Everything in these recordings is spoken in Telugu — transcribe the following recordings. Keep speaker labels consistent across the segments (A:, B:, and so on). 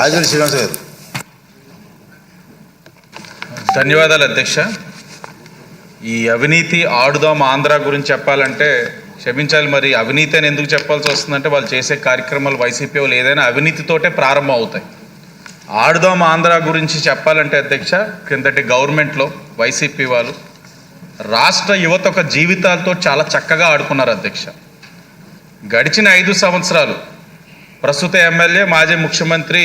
A: రాజేంద్ర శ్రీనివాస్ గారు.
B: ధన్యవాదాలు అధ్యక్ష. ఈ అవినీతి ఆడుదాం ఆంధ్ర గురించి చెప్పాలంటే క్షమించాలి మరి అవినీతి అని ఎందుకు చెప్పాల్సి వస్తుందంటే వాళ్ళు చేసే కార్యక్రమాలు వైసీపీ వాళ్ళు ఏదైనా అవినీతితోటే ప్రారంభం అవుతాయి. ఆడుదాం ఆంధ్ర గురించి చెప్పాలంటే అధ్యక్ష కిందటి గవర్నమెంట్లో వైసీపీ వాళ్ళు రాష్ట్ర యువత ఒక జీవితాలతో చాలా చక్కగా ఆడుకున్నారు అధ్యక్ష. గడిచిన ఐదు సంవత్సరాలు ప్రస్తుత ఎమ్మెల్యే మాజీ ముఖ్యమంత్రి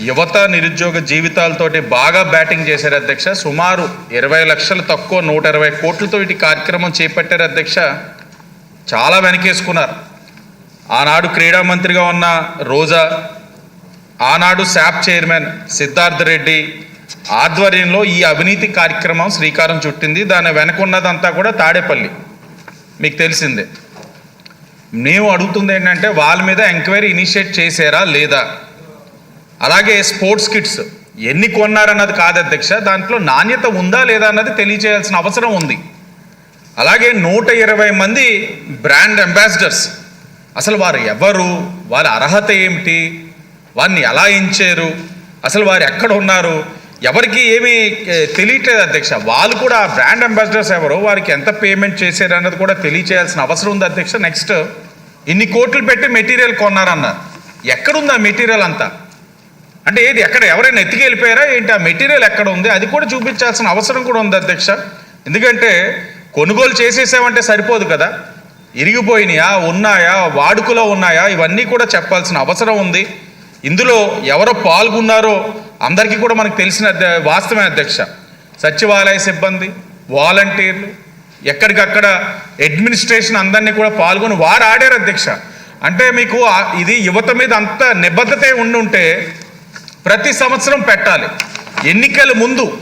B: యువత నిరుద్యోగ జీవితాలతోటి బాగా బ్యాటింగ్ చేశారు అధ్యక్ష. సుమారు ఇరవై లక్షలు తక్కువ నూట ఇరవై కోట్లతో ఇటు కార్యక్రమం చేపట్టారు అధ్యక్ష. చాలా వెనకేసుకున్నారు. ఆనాడు క్రీడా మంత్రిగా ఉన్న రోజా ఆనాడు శాప్ చైర్మన్ సిద్ధార్థ రెడ్డి ఆధ్వర్యంలో ఈ అవినీతి కార్యక్రమం శ్రీకారం చుట్టింది. దాని వెనకున్నదంతా కూడా తాడేపల్లి. మీకు తెలిసిందే. మేము అడుగుతుంది ఏంటంటే వాళ్ళ మీద ఎంక్వైరీ ఇనిషియేట్ చేశారా లేదా? అలాగే స్పోర్ట్స్ కిట్స్ ఎన్ని కొన్నారన్నది కాదు అధ్యక్ష దాంట్లో నాణ్యత ఉందా లేదా అన్నది తెలియచేయాల్సిన అవసరం ఉంది. అలాగే నూట ఇరవై మంది బ్రాండ్ అంబాసిడర్స్ అసలు వారు ఎవరు వారి అర్హత ఏమిటి వారిని ఎలా ఎంచారు అసలు వారు ఎక్కడ ఉన్నారు ఎవరికి ఏమీ తెలియట్లేదు అధ్యక్ష. వాళ్ళు కూడా బ్రాండ్ అంబాసిడర్స్ ఎవరు వారికి ఎంత పేమెంట్ చేశారు అన్నది కూడా తెలియచేయాల్సిన అవసరం ఉంది అధ్యక్ష. నెక్స్ట్ ఇన్ని కోట్లు పెట్టి మెటీరియల్ కొన్నారన్నారు ఎక్కడుంది ఆ మెటీరియల్ అంతా? అంటే ఏది ఎక్కడ? ఎవరైనా ఎత్తికి వెళ్ళిపోయారా ఏంటి ఆ మెటీరియల్ ఎక్కడ ఉంది? అది కూడా చూపించాల్సిన అవసరం కూడా ఉంది అధ్యక్ష. ఎందుకంటే కొనుగోలు చేసేసామంటే సరిపోదు కదా. ఇరిగిపోయినాయా? ఉన్నాయా? వాడుకలో ఉన్నాయా? ఇవన్నీ కూడా చెప్పాల్సిన అవసరం ఉంది. ఇందులో ఎవరో పాల్గొన్నారో అందరికీ కూడా మనకు తెలిసిన అధ్య- వాస్తవమే అధ్యక్ష. సచివాలయ సిబ్బంది వాలంటీర్లు ఎక్కడికక్కడ అడ్మినిస్ట్రేషన్ అందరినీ కూడా పాల్గొని వారు ఆడారు అధ్యక్ష. అంటే మీకు ఇది యువత మీద అంత నిబద్ధత ఉండుంటే ప్రతి సంవత్సరం పెట్టాలి. ఎన్నికల ముందు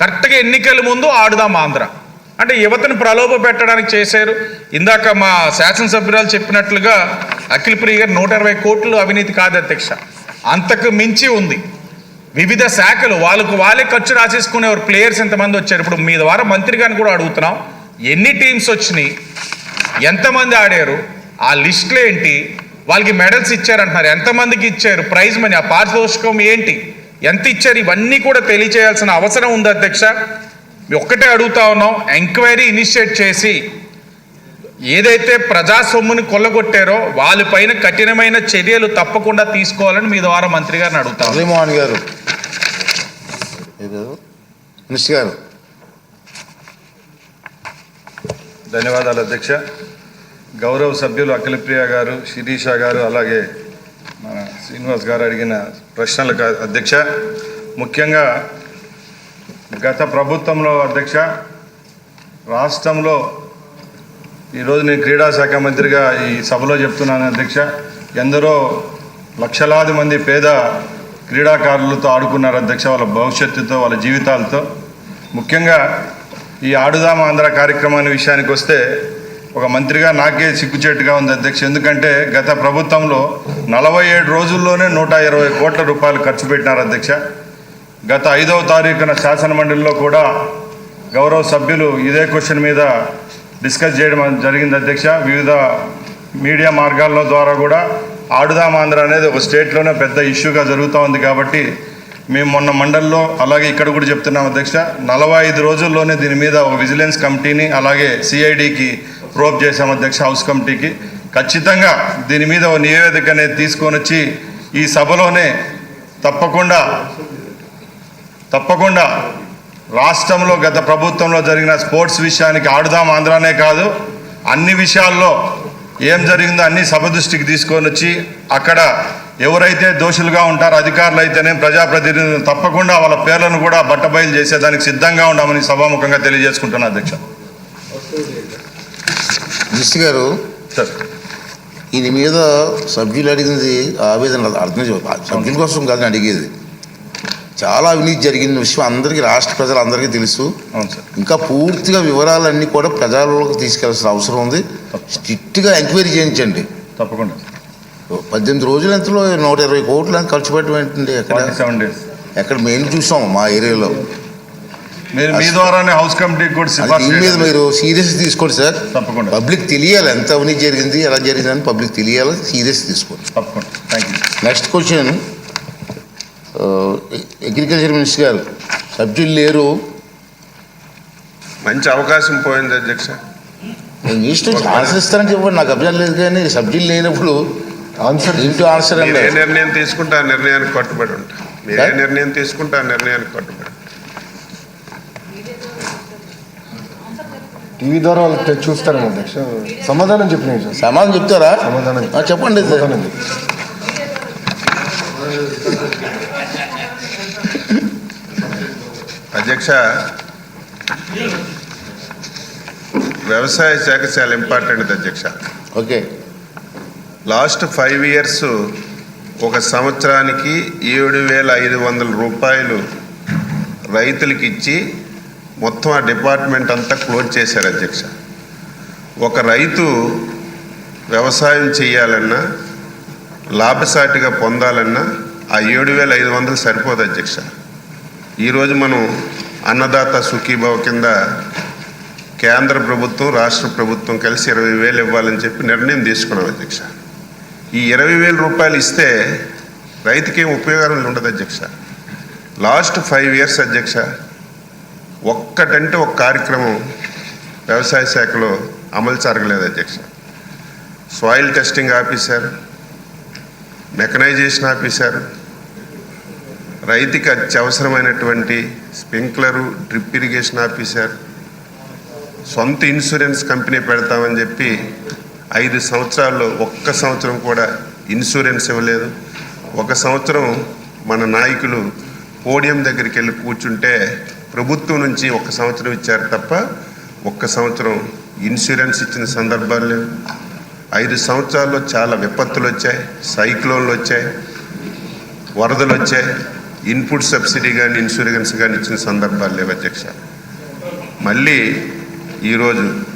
B: కరెక్ట్గా ఎన్నికల ముందు ఆడుదాం ఆంధ్ర. అంటే యువతను ప్రలోభ పెట్టడానికి చేశారు. ఇందాక మా శాసనసభ్యురాలు చెప్పినట్లుగా అఖిల్ ప్రియ గారు నూట ఇరవై కోట్లు అవినీతి కాదు అధ్యక్ష. అంతకు మించి ఉంది. వివిధ శాఖలు వాళ్ళకు వాళ్ళే ఖర్చు రాసేసుకునేవారు. ప్లేయర్స్ ఎంతమంది వచ్చారు? ఇప్పుడు మీ ద్వారా మంత్రి గారిని కూడా అడుగుతున్నాం. ఎన్ని టీమ్స్ వచ్చినాయి ఎంతమంది ఆడారు ఆ లిస్టులు ఏంటి వాళ్ళకి మెడల్స్ ఇచ్చారంటున్నారు. ఎంతమందికి ఇచ్చారు ప్రైజ్ మనీ ఆ పారితోషికం ఏంటి ఎంత ఇచ్చారు ఇవన్నీ కూడా తెలియచేయాల్సిన అవసరం ఉంది అధ్యక్ష. ఒక్కటే అడుగుతా ఉన్నాం ఎంక్వైరీ ఇనిషియేట్ చేసి ఏదైతే ప్రజా సొమ్ముని కొల్లగొట్టారో వాళ్ళపైన కఠినమైన చర్యలు తప్పకుండా తీసుకోవాలని మీ ద్వారా మంత్రి గారిని అడుగుతా
A: గారు గారు
C: ధన్యవాదాలు అధ్యక్ష. గౌరవ సభ్యులు అఖిలప్రియ గారు శిరీష గారు అలాగే మన శ్రీనివాస్ గారు అడిగిన ప్రశ్నలకు అధ్యక్ష. ముఖ్యంగా గత ప్రభుత్వంలో అధ్యక్ష రాష్ట్రంలో ఈరోజు నేను క్రీడా శాఖ మంత్రిగా ఈ సభలో చెప్తున్నాను అధ్యక్ష. ఎందరో లక్షలాది మంది పేద క్రీడాకారులతో ఆడుకున్నారు అధ్యక్ష వాళ్ళ భవిష్యత్తుతో వాళ్ళ జీవితాలతో. ముఖ్యంగా ఈ ఆడుదాం ఆంధ్ర కార్యక్రమాన్ని విషయానికి వస్తే ఒక మంత్రిగా నాకే సిగ్గుచేటుగా ఉంది అధ్యక్ష. ఎందుకంటే గత ప్రభుత్వంలో నలభై ఏడు రోజుల్లోనే నూట ఇరవై కోట్ల రూపాయలు ఖర్చు పెట్టినారు అధ్యక్ష. గత ఐదవ తారీఖున శాసనమండలిలో కూడా గౌరవ సభ్యులు ఇదే క్వశ్చన్ మీద డిస్కస్ చేయడం జరిగింది అధ్యక్ష. వివిధ మీడియా మార్గాల ద్వారా కూడా ఆడుదాం ఆంధ్ర అనేది ఒక స్టేట్లోనే పెద్ద ఇష్యూగా జరుగుతూ ఉంది కాబట్టి మేము మొన్న మండలిలో అలాగే ఇక్కడ కూడా చెప్తున్నాం అధ్యక్ష నలభై ఐదు రోజుల్లోనే దీని మీద ఒక విజిలెన్స్ కమిటీని అలాగే సిఐడికి ప్రోప్ చేశాం అధ్యక్ష హౌస్ కమిటీకి. ఖచ్చితంగా దీని మీద ఒక నివేదిక అనేది తీసుకొని వచ్చి ఈ సభలోనే తప్పకుండా తప్పకుండా రాష్ట్రంలో గత ప్రభుత్వంలో జరిగిన స్పోర్ట్స్ విషయానికి ఆడుదాం ఆంధ్రానే కాదు అన్ని విషయాల్లో ఏం జరిగిందో అన్ని సభ దృష్టికి తీసుకొని వచ్చి అక్కడ ఎవరైతే దోషులుగా ఉంటారో అధికారులు అయితేనే ప్రజాప్రతినిధులు తప్పకుండా వాళ్ళ పేర్లను కూడా బట్టబయలు చేసేదానికి సిద్ధంగా ఉన్నామని సభాముఖంగా తెలియజేసుకుంటున్నా అధ్యక్ష.
A: మినిస్టర్ గారు
C: సార్.
A: దీని మీద సభ్యులు అడిగింది ఆవేదన అర్థం సభ్యుల కోసం కాదని అడిగేది. చాలా అవినీతి జరిగిన విషయం అందరికీ రాష్ట్ర ప్రజలందరికీ తెలుసు.
C: అవును సార్.
A: ఇంకా పూర్తిగా వివరాలన్నీ కూడా ప్రజల్లోకి తీసుకెళ్ళాల్సిన అవసరం ఉంది. స్ట్రిక్ట్గా ఎంక్వైరీ చేయించండి.
C: తప్పకుండా.
A: పద్దెనిమిది రోజులు ఎంతలో? నూట ఇరవై కోట్లు అని ఖర్చు పెట్టడం ఏంటండి ఎక్కడ?
C: ఫార్టీ సెవెన్ డేస్
A: ఎక్కడ మేము చూసాం మా ఏరియాలో.
C: మీరు మీ ద్వారానే హౌస్ కమిటీకి కూడా
A: దీని మీద. మీరు సీరియస్ తీసుకోండి సార్.
C: తప్పకుండా.
A: పబ్లిక్ తెలియాలి ఎంత అవినీతి జరిగింది ఎలా జరిగిందని పబ్లిక్ తెలియాలి సీరియస్ తీసుకోండి.
C: తప్పకుండా. Thank you
A: next question agriculture minister గారు సభ్యులు లేరు.
D: మంచి అవకాశం పోయింది అధ్యక్ష.
A: నేను ఇష్టం ఆన్సర్ ఇస్తారని చెప్పండి నాకు అభ్యంతరం లేదు కానీ సభ్యులు లేనప్పుడు
E: ఆన్సర్
A: ఇంటూ ఆన్సర్
D: ఏ నిర్ణయం తీసుకుంటే ఆ నిర్ణయానికి కట్టుబడి ఉంటా. మీరు ఏ నిర్ణయం తీసుకుంటే ఆ నిర్ణయానికి కట్టుబడి.
E: టీవీ ద్వారా వాళ్ళు తె- చూస్తారని అధ్యక్ష? సమాధానం చెప్పినాయి సార్.
A: సమాధానం చెప్తారా?
E: సమాధానం
A: చెప్పండి
E: సమాధానం.
D: అధ్యక్ష వ్యవసాయ శాఖ చాలా ఇంపార్టెంట్ అధ్యక్ష.
A: ఓకే.
D: లాస్ట్ ఫైవ్ ఇయర్స్ ఒక సంవత్సరానికి ఏడు వేల ఐదు వందల రూపాయలు రైతులకి ఇచ్చి మొత్తం ఆ డిపార్ట్మెంట్ అంతా క్లోజ్ చేశారు అధ్యక్ష. ఒక రైతు వ్యవసాయం చేయాలన్నా లాభసాటిగా పొందాలన్నా ఆ ఏడు వేల ఐదు వందలు సరిపోదు అధ్యక్ష. ఈరోజు మనం అన్నదాత సుఖీభావ కింద కేంద్ర ప్రభుత్వం రాష్ట్ర ప్రభుత్వం కలిసి ఇరవై వేలు ఇవ్వాలని చెప్పి నిర్ణయం తీసుకున్నాం అధ్యక్ష. ఈ ఇరవై వేల రూపాయలు ఇస్తే రైతుకి ఏం ఉపయోగం ఉండదు అధ్యక్ష. లాస్ట్ ఫైవ్ ఇయర్స్ అధ్యక్ష ఒక్కటంటే ఒక కార్యక్రమం వ్యవసాయ శాఖలో అమలు జరగలేదు అధ్యక్ష. సాయిల్ టెస్టింగ్ ఆపేశారు మెకనైజేషన్ ఆపేశారు. రైతుకి అత్యవసరమైనటువంటి స్ప్రింక్లరు డ్రిప్ ఇరిగేషన్ ఆపేశారు. సొంత ఇన్సూరెన్స్ కంపెనీ పెడతామని చెప్పి ఐదు సంవత్సరాల్లో ఒక్క సంవత్సరం కూడా ఇన్సూరెన్స్ ఇవ్వలేదు. ఒక సంవత్సరం మన నాయకులు పోడియం దగ్గరికి వెళ్ళి కూర్చుంటే ప్రభుత్వం నుంచి ఒక సంవత్సరం ఇచ్చారు తప్ప ఒక్క సంవత్సరం ఇన్సూరెన్స్ ఇచ్చిన సందర్భాలు లేవు. ఐదు సంవత్సరాల్లో చాలా విపత్తులు వచ్చాయి సైక్లోన్లు వచ్చాయి వరదలు వచ్చాయి ఇన్పుట్ సబ్సిడీ కానీ ఇన్సూరెన్స్ కానీ ఇచ్చిన సందర్భాలు లేవు అధ్యక్ష. మళ్ళీ ఈరోజు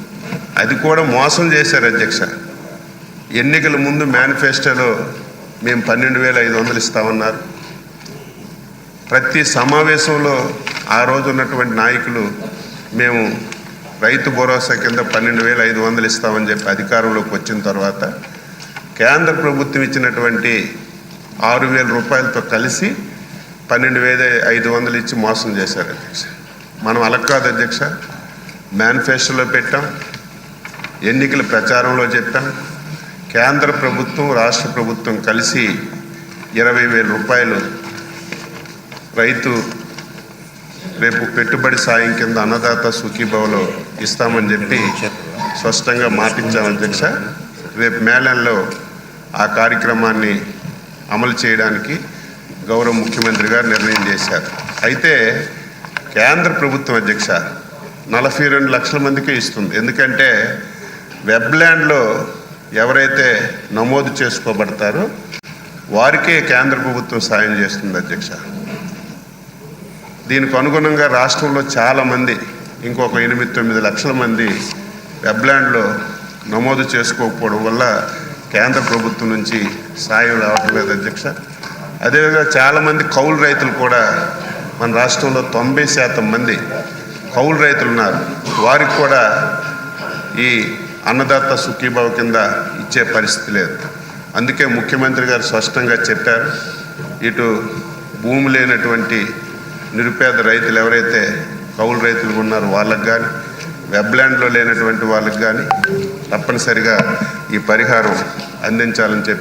D: అది కూడా మోసం చేశారు అధ్యక్ష. ఎన్నికల ముందు మేనిఫెస్టోలో మేము పన్నెండు వేల ఐదు వందలు ఇస్తామన్నారు. ప్రతి సమావేశంలో ఆ రోజు ఉన్నటువంటి నాయకులు మేము రైతు భరోసా కింద పన్నెండు వేల ఐదు వందలు ఇస్తామని చెప్పి అధికారంలోకి వచ్చిన తర్వాత కేంద్ర ప్రభుత్వం ఇచ్చినటువంటి ఆరు వేల రూపాయలతో కలిసి పన్నెండు వేల ఐదు వందలు ఇచ్చి మోసం చేశారు అధ్యక్ష. మనం అలా కాదు అధ్యక్ష. మేనిఫెస్టోలో పెట్టాం. ఎన్నికల ప్రచారంలో చెప్పాం కేంద్ర ప్రభుత్వం రాష్ట్ర ప్రభుత్వం కలిసి ఇరవై వేల రూపాయలు రైతు రేపు పెట్టుబడి సాయం కింద అన్నదాత సుఖీభావలో ఇస్తామని చెప్పి స్పష్టంగా మాటించాం అధ్యక్ష రేపు మేళంలో ఆ కార్యక్రమాన్ని అమలు చేయడానికి గౌరవ ముఖ్యమంత్రి గారు నిర్ణయం చేశారు. అయితే కేంద్ర ప్రభుత్వం అధ్యక్ష నలభై రెండు లక్షల మందికే ఇస్తుంది. ఎందుకంటే వెబ్ల్యాండ్లో ఎవరైతే నమోదు చేసుకోబడతారో వారికే కేంద్ర ప్రభుత్వం సాయం చేస్తుంది అధ్యక్ష. దీనికి అనుగుణంగా రాష్ట్రంలో చాలామంది ఇంకొక ఎనిమిది తొమ్మిది లక్షల మంది వెబ్ల్యాండ్లో నమోదు చేసుకోకపోవడం వల్ల కేంద్ర ప్రభుత్వం నుంచి సాయం రావటం లేదు అధ్యక్ష. అదేవిధంగా చాలామంది కౌలు రైతులు కూడా మన రాష్ట్రంలో తొంభై శాతం మంది కౌలు రైతులు ఉన్నారు. వారికి కూడా ఈ అన్నదాత సుఖీభావ కింద ఇచ్చే పరిస్థితి లేదు. అందుకే ముఖ్యమంత్రి గారు స్పష్టంగా చెప్పారు ఇటు భూమి లేనటువంటి నిరుపేద రైతులు ఎవరైతే కౌలు రైతులు ఉన్నారో వాళ్ళకు కానీ వెబ్ల్యాండ్లో లేనటువంటి వాళ్ళకి కానీ తప్పనిసరిగా ఈ పరిహారం అందించాలని చెప్పి